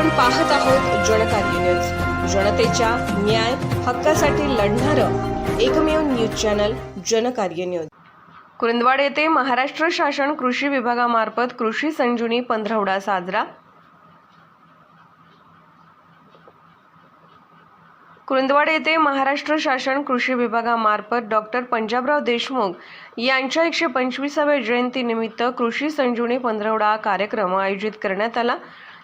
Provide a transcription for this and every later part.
आपण पाहत आहोत जनकार्य न्यूज. जनतेच्या न्याय हक्कासाठी लढणारं एकमेव news channel Jankarya news. Kurundwad येथे महाराष्ट्र शासन कृषी विभागामार्फत कृषी संजीवनी पंधरवडा साजरा. कुरुंदवाड येथे महाराष्ट्र शासन कृषी विभागामार्फत डॉक्टर पंजाबराव देशमुख यांच्या एकशे पंचवीसाव्या जयंतीनिमित्त कृषी संजीवनी पंधरवडा कार्यक्रम आयोजित करण्यात आला.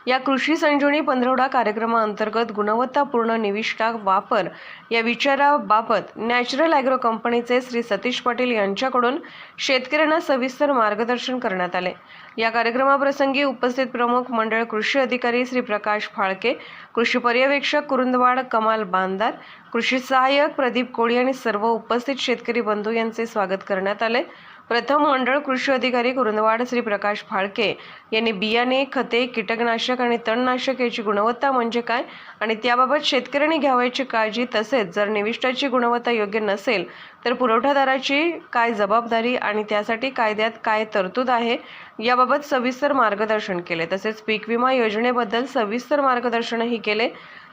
या कृषी संजीवनी पंधरवडा कार्यक्रमाअंतर्गत गुणवत्तापूर्ण निविष्ठा वापर या विचाराबाबत नॅचरल ॲग्रो कंपनीचे श्री सतीश पाटील यांच्याकडून शेतकऱ्यांना सविस्तर मार्गदर्शन करण्यात आले. या कार्यक्रमाप्रसंगी उपस्थित प्रमुख मंडळ कृषी अधिकारी श्री प्रकाश फाळके कृषी पर्यवेक्षक कुरुंदवाड कमाल बांदार कृषी सहाय्यक प्रदीप कोळी आणि सर्व उपस्थित शेतकरी बंधू यांचे स्वागत करण्यात आले. प्रथम मंडळ कृषी अधिकारी कुरुंदवाड श्री प्रकाश फाळके यांनी बियाणे खते कीटकनाशक आणि तणनाशक याची गुणवत्ता म्हणजे काय आणि त्याबाबत शेतकऱ्यांनी घ्यावयाची काळजी तसेच जर निविष्ठाची गुणवत्ता योग्य नसेल तर पुरवठादाराची काय जबाबदारी आणि त्यासाठी कायद्यात काय तरतूद आहे याबाबत सविस्तर मार्गदर्शन केले. तसेच पीक विमा योजनेबद्दल सविस्तर मार्गदर्शनही केले.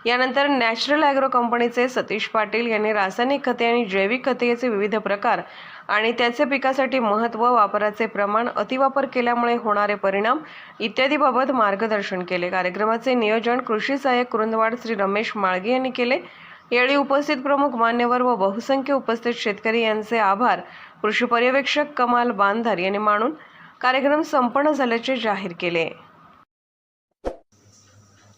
यानंतर नॅचरल ॲग्रो कंपनीचे सतीश पाटील यांनी रासायनिक खते आणि जैविक खते याचे विविध प्रकार आणि त्याचे पिकासाठी महत्त्व वापराचे प्रमाण अतिवापर केल्यामुळे होणारे परिणाम इत्यादीबाबत मार्गदर्शन केले. कार्यक्रमाचे नियोजन कृषी सहाय्यक कुरुंदवाड श्री रमेश माळगे यांनी केले. यावेळी उपस्थित प्रमुख मान्यवर व बहुसंख्य उपस्थित शेतकरी यांचे आभार. कृषी पर्यवेक्षक कमाल बांधार यांनी मानून कार्यक्रम संपन्न झाल्याचे जाहीर केले.